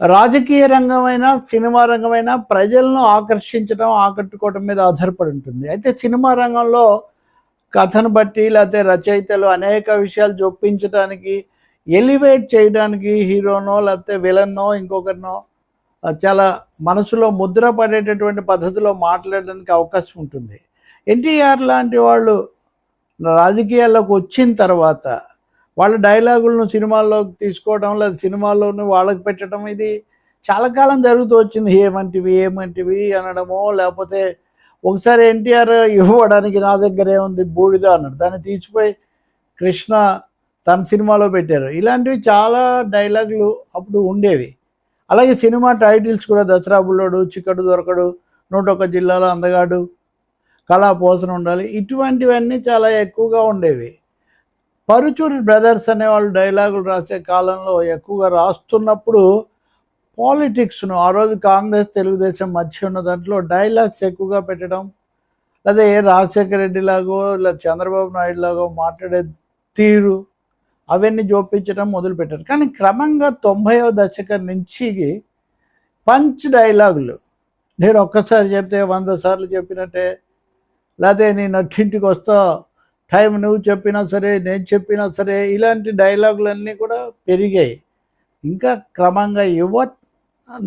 రాజకీయ రంగమైన సినిమా రంగమైన ప్రజలను ఆకర్షించడం ఆకట్టుకోవడం మీద ఆధారపడి ఉంటుంది. అయితే సినిమా రంగంలో కథను బట్టి లేకపోతే రచయితలు అనేక విషయాలు చొప్పించడానికి ఎలివేట్ చేయడానికి హీరోనో లేకపోతే విలన్నో ఇంకొకరినో చాలా మనసులో ముద్ర పడేటటువంటి పద్ధతిలో మాట్లాడడానికి అవకాశం ఉంటుంది. ఎన్టీఆర్ లాంటి వాళ్ళు రాజకీయాల్లోకి వచ్చిన తర్వాత వాళ్ళ డైలాగులను సినిమాల్లోకి తీసుకోవడం లేదా సినిమాల్లోనూ వాళ్ళకి పెట్టడం ఇది చాలా కాలం జరుగుతూ వచ్చింది. ఏమంటివి ఏమంటివి అనడమో లేకపోతే ఒకసారి ఎన్టీఆర్ ఇవ్వడానికి నా దగ్గరే ఉంది బూడిద అన్నాడు. దాన్ని తీసిపోయి కృష్ణ తన సినిమాలో పెట్టారు. ఇలాంటివి చాలా డైలాగులు అప్పుడు ఉండేవి. అలాగే సినిమా టైటిల్స్ కూడా దసరా బుల్లోడు చిక్కడు దొరకడు నూట జిల్లాలో అందగాడు కళా పోసన ఉండాలి. ఇటువంటివన్నీ చాలా ఎక్కువగా ఉండేవి. పరుచూరి బ్రదర్స్ అనేవాళ్ళు డైలాగులు రాసే కాలంలో ఎక్కువగా రాస్తున్నప్పుడు పాలిటిక్స్ను ఆ రోజు కాంగ్రెస్ తెలుగుదేశం మధ్య ఉన్న దాంట్లో డైలాగ్స్ ఎక్కువగా పెట్టడం లేదా ఏ రాజశేఖర రెడ్డి లాగో లేదా చంద్రబాబు నాయుడు లాగో మాట్లాడే తీరు అవన్నీ చూపించడం మొదలుపెట్టారు. కానీ క్రమంగా తొంభైవ దశకం నుంచి పంచ్ డైలాగులు. నేను ఒక్కసారి చెప్తే వంద సార్లు చెప్పినట్టే లేకపోతే నీ నట్టింటికి వస్తా టైం నువ్వు చెప్పినా సరే నేను చెప్పినా సరే ఇలాంటి డైలాగులన్నీ కూడా పెరిగాయి. ఇంకా క్రమంగా యువ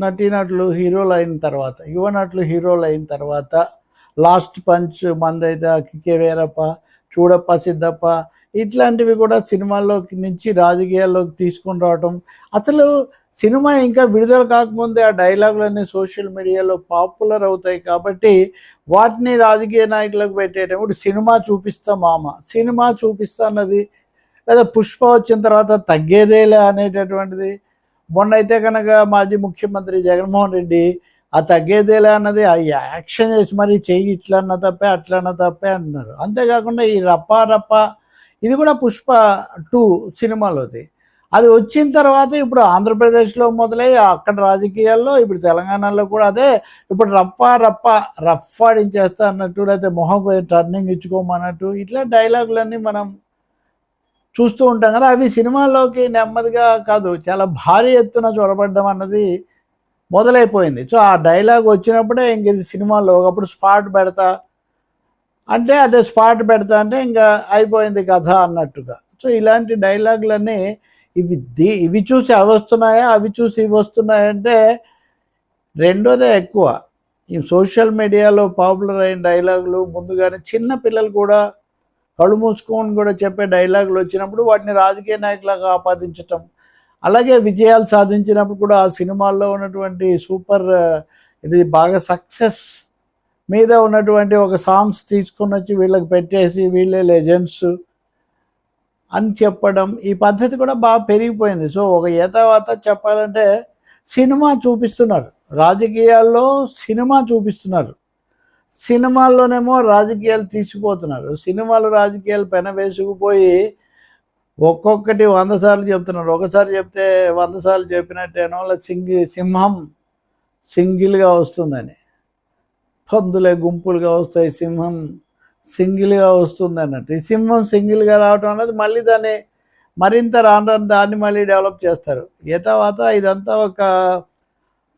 నటీనటులు హీరోలు అయిన తర్వాత యువ నటులు హీరోలు అయిన తర్వాత లాస్ట్ పంచ్ మందైతే కికే వీరప్ప చూడప్ప సిద్ధప్ప ఇట్లాంటివి కూడా సినిమాల్లోకి నుంచి రాజకీయాల్లోకి తీసుకొని రావటం. అసలు సినిమా ఇంకా విడుదల కాకముందే ఆ డైలాగులన్నీ సోషల్ మీడియాలో పాపులర్ అవుతాయి కాబట్టి వాటిని రాజకీయ నాయకులకు పెట్టేటప్పుడు సినిమా చూపిస్తా మామ. సినిమా చూపిస్తా అన్నది లేదా పుష్ప వచ్చిన తర్వాత తగ్గేదేలే అనేటటువంటిది. మొన్నైతే కనుక మాజీ ముఖ్యమంత్రి జగన్మోహన్ రెడ్డి ఆ తగ్గేదేలే అన్నది ఆ యాక్షన్ చేసి మరి చెయ్యి ఇట్లా అన్న తప్పే అట్లా అన్న తప్పే అంటున్నారు అంతేకాకుండా ఈ రప్ప రప్ప ఇది కూడా పుష్ప టూ సినిమాలోది. అది వచ్చిన తర్వాత ఇప్పుడు ఆంధ్రప్రదేశ్లో మొదలై అక్కడ రాజకీయాల్లో ఇప్పుడు తెలంగాణలో కూడా అదే ఇప్పుడు రప్ప రప్ప రఫ్ఫాడించేస్తా అన్నట్టు లేకపోతే మొహం పోయి టర్నింగ్ ఇచ్చుకోమన్నట్టు ఇట్లా డైలాగులన్నీ మనం చూస్తూ ఉంటాం కదా. అవి సినిమాల్లోకి నెమ్మదిగా కాదు చాలా భారీ ఎత్తున చొరబడ్డం అన్నది మొదలైపోయింది. సో ఆ డైలాగ్ వచ్చినప్పుడే ఇంక ఇది సినిమాలో ఒకప్పుడు స్పాట్ పెడతా అంటే అదే స్పాట్ పెడతా అంటే ఇంకా అయిపోయింది కథ అన్నట్టుగా. సో ఇలాంటి డైలాగులన్నీ ఇవి ది ఇవి చూసి అవి వస్తున్నాయా అవి చూసి ఇవి వస్తున్నాయంటే రెండోదే ఎక్కువ. ఈ సోషల్ మీడియాలో పాపులర్ అయిన డైలాగులు ముందుగానే చిన్న పిల్లలు కూడా కళ్ళు మూసుకొని కూడా చెప్పే డైలాగులు వచ్చినప్పుడు వాటిని రాజకీయ నాయకులుగా ఆపాదించటం. అలాగే విజయాలు సాధించినప్పుడు కూడా ఆ సినిమాల్లో ఉన్నటువంటి సూపర్ ఇది బాగా సక్సెస్ మీద ఉన్నటువంటి ఒక సాంగ్స్ తీసుకొని వచ్చి వీళ్ళకి పెట్టేసి వీళ్ళే లెజెండ్స్. అని చెప్పడం ఈ పద్ధతి కూడా బాగా పెరిగిపోయింది. సో ఒక ఏతావాత చెప్పాలంటే సినిమా చూపిస్తున్నారు. రాజకీయాల్లో సినిమా చూపిస్తున్నారు. సినిమాల్లోనేమో రాజకీయాలు తీసిపోతున్నారు. సినిమాలు రాజకీయాలు పెన వేసుకుపోయి ఒక్కొక్కటి వంద సార్లు చెప్తున్నారు. ఒకసారి చెప్తే వంద సార్లు చెప్పినట్టేనో సింగి సింహం సింగిల్గా వస్తుందని. పందులే గుంపులుగా వస్తాయి సింహం. సింగిల్గా వస్తుంది అన్నట్టు ఈ సింహం సింగిల్గా రావటం అనేది మళ్ళీ దాన్ని మరింత రాను రాను దాన్ని మళ్ళీ డెవలప్ చేస్తారు. ఏ తర్వాత ఇదంతా ఒక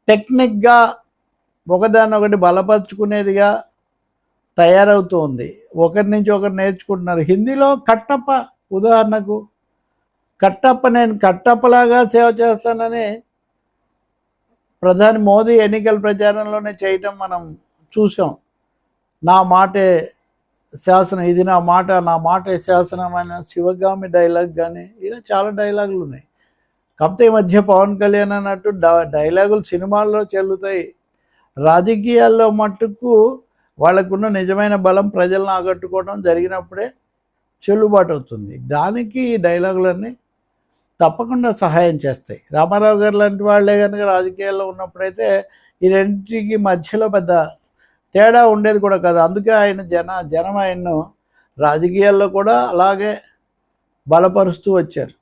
టెక్నిక్గా ఒకదాన్ని ఒకటి బలపరుచుకునేదిగా తయారవుతుంది. ఒకరి నుంచి ఒకరు నేర్చుకుంటున్నారు. హిందీలో కట్టప్ప ఉదాహరణకు కట్టప్ప నేను కట్టప్పలాగా సేవ చేస్తానని ప్రధాని మోదీ ఎన్నికల ప్రచారంలోనే చేయటం మనం చూసాం. నా మాటే శాసనం ఇది నా మాట నా మాట శాసనమైన శివగామి డైలాగ్ కానీ ఇలా చాలా డైలాగులు ఉన్నాయి. కాకపోతే ఈ మధ్య పవన్ కళ్యాణ్ అన్నట్టు డైలాగులు సినిమాల్లో చెల్లుతాయి. రాజకీయాల్లో మట్టుకు వాళ్ళకున్న నిజమైన బలం ప్రజలను ఆకట్టుకోవడం జరిగినప్పుడే చెల్లుబాటు అవుతుంది. దానికి ఈ డైలాగులన్నీ తప్పకుండా సహాయం చేస్తాయి. రామారావు గారు లాంటి వాళ్ళే కనుక రాజకీయాల్లో ఉన్నప్పుడైతే ఈ రెండింటికి మధ్యలో పెద్ద తేడా ఉండేది కూడా కాదు. అందుకే ఆయన జన జనం ఆయన్ను రాజకీయాల్లో కూడా అలాగే బలపరుస్తూ వచ్చారు.